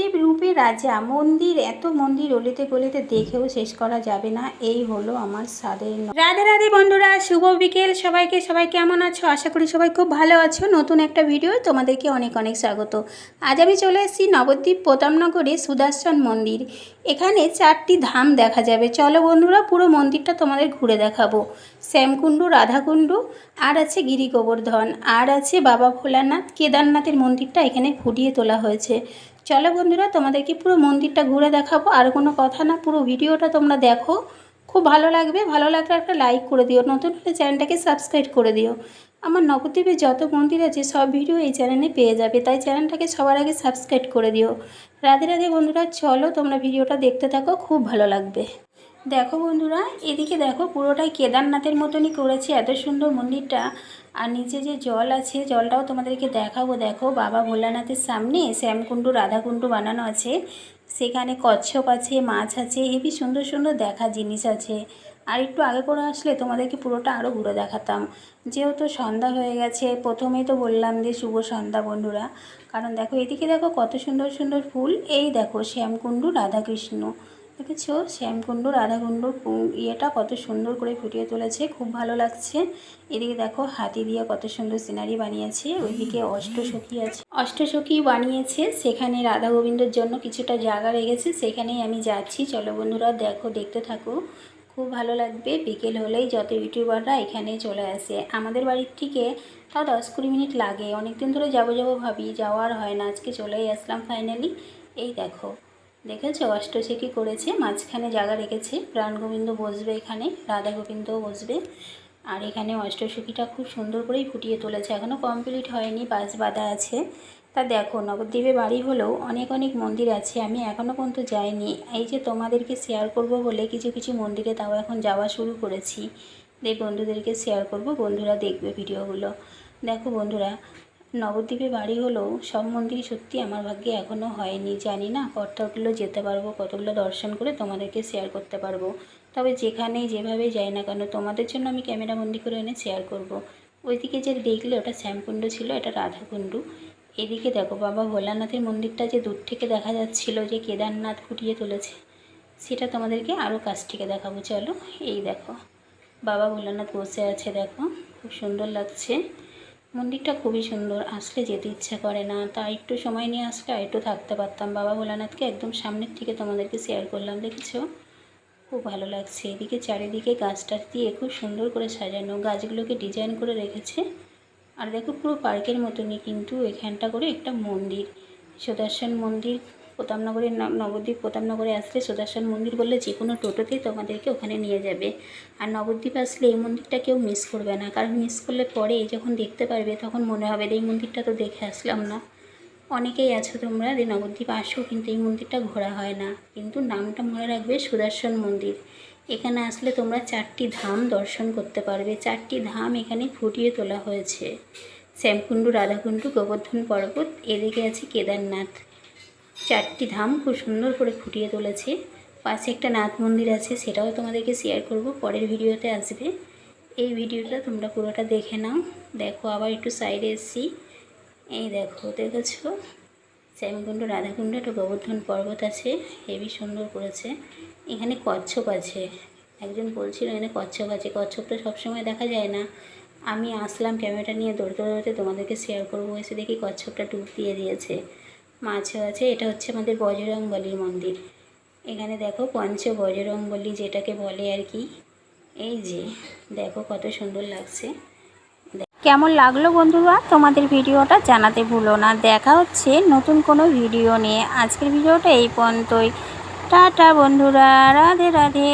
নবদ্বীপ রূপে রাজা, মন্দির, এত মন্দির অলিতে গলিতে দেখেও শেষ করা যাবে না, এই হলো আমার স্বাদের ন- রাধে রাধে বন্ধুরা, শুভ বিকেল, সবাইকে, সবাই কেমন আছো? আশা করি সবাই খুব ভালো আছো। নতুন একটা ভিডিও তোমাদেরকে অনেক অনেক স্বাগত। আজ আমি চলে এসেছি নবদ্বীপ প্রতাপনগরে সুদর্শন মন্দির। এখানে চারটি ধাম দেখা যাবে। চলো বন্ধুরা, পুরো মন্দিরটা তোমাদের ঘুরে দেখাবো। শ্যামকুণ্ড, রাধাকুণ্ডু, আর আছে গিরি গোবর্ধন আর আছে বাবা ভোলানাথ। কেদারনাথের মন্দিরটা এখানে ফুটিয়ে তোলা হয়েছে। চলো বন্ধুরা, তোমাদেরকে পুরো মন্দিরটা ঘুরে দেখাবো। আর কোনো কথা না, পুরো ভিডিওটা তোমরা দেখো। খুব ভালো লাগবে, ভালো লাগলে একটা লাইক করে দিও, নতুন হলে চ্যানেলটাকে সাবস্ক্রাইব করে দিও। আমার নবদ্বীপে যত মন্দির আছে, সব ভিডিও এই চ্যানেলে পেয়ে যাবে। তাই চ্যানেলটাকে সবার আগে সাবস্ক্রাইব করে দিও। রাধে রাধে বন্ধুরা, চলো তোমরা ভিডিওটা দেখতে থাকো, খুব ভালো লাগবে। দেখো বন্ধুরা, এদিকে দেখো পুরোটাই কেদারনাথের মতনই করেছে, এত সুন্দর মন্দিরটা। আর নিচে যে জল আছে, জলটাও তোমাদেরকে দেখাবো। দেখো বাবা ভোলানাথের সামনে শ্যামকুণ্ড, রাধাকুণ্ড বানানো আছে। সেখানে কচ্ছপ আছে, মাছ আছে, হেবি সুন্দর সুন্দর দেখা জিনিস আছে। আর একটু আগে করে আসলে তোমাদেরকে পুরোটা আরও ঘুরে দেখাতাম। যেহেতু সন্ধ্যা হয়ে গেছে, প্রথমেই তো বললাম যে শুভ সন্ধ্যা বন্ধুরা। কারণ দেখো এদিকে দেখো কত সুন্দর সুন্দর ফুল। এই দেখো শ্যামকুণ্ড, রাধাকৃষ্ণ। দেখেছ? শ্যামকুণ্ড রাধাকুণ্ড পু- ইয়েটা কত সুন্দর করে ফুটিয়ে তুলেছে, খুব ভালো লাগছে। এদিকে দেখো, হাতি দিয়ে কত সুন্দর সিনারি বানিয়েছে, ওইদিকে অষ্টসখী আছে। অষ্টসখী বানিয়েছে, সেখানে রাধা গোবিন্দর জন্য কিছুটা জায়গা রেখেছে, সেখানেই আমি যাচ্ছি। চলো বন্ধুরা, দেখো, দেখতে থাকো। খুব ভালো লাগবে, বিকেল হলেই যত ইউটিউবাররা এখানে চলে আসে। আমাদের বাড়ির থেকে তাও দশ কুড়ি মিনিট লাগে। অনেক দিন ধরে যাব যাব ভাবি যাওয়ার হয় না। আজকে চলেই আসলাম ফাইনালি এই দেখো। দেখেছ? অষ্টসখী করেছে, মাঝখানে জায়গা রেখেছে। প্রাণ গোবিন্দ বসবে এখানে, রাধা গোবিন্দও বসবে। আর এখানে অষ্টসখীটা খুব সুন্দর করেই ফুটিয়ে তুলেছে। এখনও কমপ্লিট হয়নি বাস বাঁধা আছে। তা দেখো, নবদ্বীপে বাড়ি হলেও অনেক অনেক মন্দির আছে, আমি এখনও পর্যন্ত যাইনি। এই যে তোমাদেরকে শেয়ার করব বলে কিছু কিছু মন্দিরে তাও এখন যাওয়া শুরু করেছি। এই বন্ধুদেরকে শেয়ার করব, বন্ধুরা দেখবে ভিডিওগুলো দেখো বন্ধুরা নবদ্বীপে বাড়ি হলেও সব মন্দিরই সত্যি আমার ভাগ্যে এখনও হয়নি। জানি না কতগুলো যেতে পারব, কতগুলো দর্শন করে তোমাদেরকে শেয়ার করতে পারব। তবে যেখানেই যেভাবে যাই না কেন, তোমাদের জন্য আমি ক্যামেরা বন্দি করে এনে শেয়ার করব। ওইদিকে যে দেখলে ওটা শ্যামকুণ্ড ছিল, এটা রাধাকুণ্ড। এদিকে দেখো বাবা ভোলানাথের মন্দিরটা যে দূর থেকে দেখা যাচ্ছিল যে কেদারনাথ ফুটিয়ে তুলেছে, সেটা তোমাদেরকে আরও কাছ থেকে দেখাবো। চলো, এই দেখো। বাবা ভোলানাথ বসে আছে, দেখো। খুব সুন্দর লাগছে। মন্দিরটা খুবই সুন্দর, আসলে যেতে ইচ্ছা করে না। তা একটু সময় নিয়ে আসলে একটু থাকতে পারতাম। বাবা ভোলানাথকে একদম সামনের থেকে তোমাদেরকে শেয়ার করলাম, দেখেছ? খুব ভালো লাগছে। এদিকে চারিদিকে গাছ টাছ দিয়ে খুব সুন্দর করে সাজানো। গাছগুলোকে ডিজাইন করে রেখেছে। আর দেখো পুরো পার্কের মতনই কিন্তু এখানটা করে একটা মন্দির। সুদর্শন মন্দির প্রতাপনগরে ন- নবদ্বীপ প্রতাপনগরে আসলে সুদর্শন মন্দির বললে যে কোনো টোটোতেই তোমাদেরকে ওখানে নিয়ে যাবে। আর নবদ্বীপ আসলে এই মন্দিরটা কেউ মিস করবে না। কারণ মিস করলে পরে যখন দেখতে পারবে তখন মনে হবে এই মন্দিরটা তো দেখে আসলাম না। অনেকেই আছো তোমরা যে নবদ্বীপ আসো কিন্তু এই মন্দিরটা ঘোরা হয় না। কিন্তু নামটা মনে রাখবে সুদর্শন মন্দির। এখানে আসলে তোমরা চারটি ধাম দর্শন করতে পারবে। চারটি ধাম এখানে ফুটিয়ে তোলা হয়েছে। শ্যামকুণ্ডু, রাধাকুণ্ডু, গোবর্ধন পর্বত, এদিকে আছে কেদারনাথ। চারটি ধাম খুব সুন্দর করে ফুটিয়ে তুলেছে। পাশে একটা নাথ মন্দির আছে, সেটাও তোমাদেরকে শেয়ার করব, পরের ভিডিওতে আসবে। এই ভিডিওটা তোমরা পুরোটা দেখে নাও। দেখো, আবার একটু সাইডে এসছি। এই দেখো, দেখেছ? শ্যামকুণ্ড, রাধাকুণ্ড, একটা গোবর্ধন পর্বত আছে, হেবি সুন্দর করেছে। এখানে কচ্ছপ আছে। একজন বলছিল, এখানে কচ্ছপ আছে। কচ্ছপ তো সবসময় দেখা যায় না। আমি আসলাম ক্যামেরাটা নিয়ে দৌড়তে দৌড়তে তোমাদেরকে শেয়ার করব। এসে দেখি কচ্ছপটা ডুব দিয়ে দিয়েছে। মাছও আছে, এটা হচ্ছে আমাদের বজরংবলীর মন্দির। এখানে দেখো পঞ্চ বজরংবলী যেটাকে বলে আর কি। এই যে, দেখো কত সুন্দর লাগছে। কেমন লাগল বন্ধুরা? তোমাদের ভিডিওটা জানাতে ভুলো না। দেখা হচ্ছে নতুন কোনো ভিডিও নিয়ে। আজকের ভিডিওটা এই পর্যন্তই। টাটা বন্ধুরা, রাধে রাধে।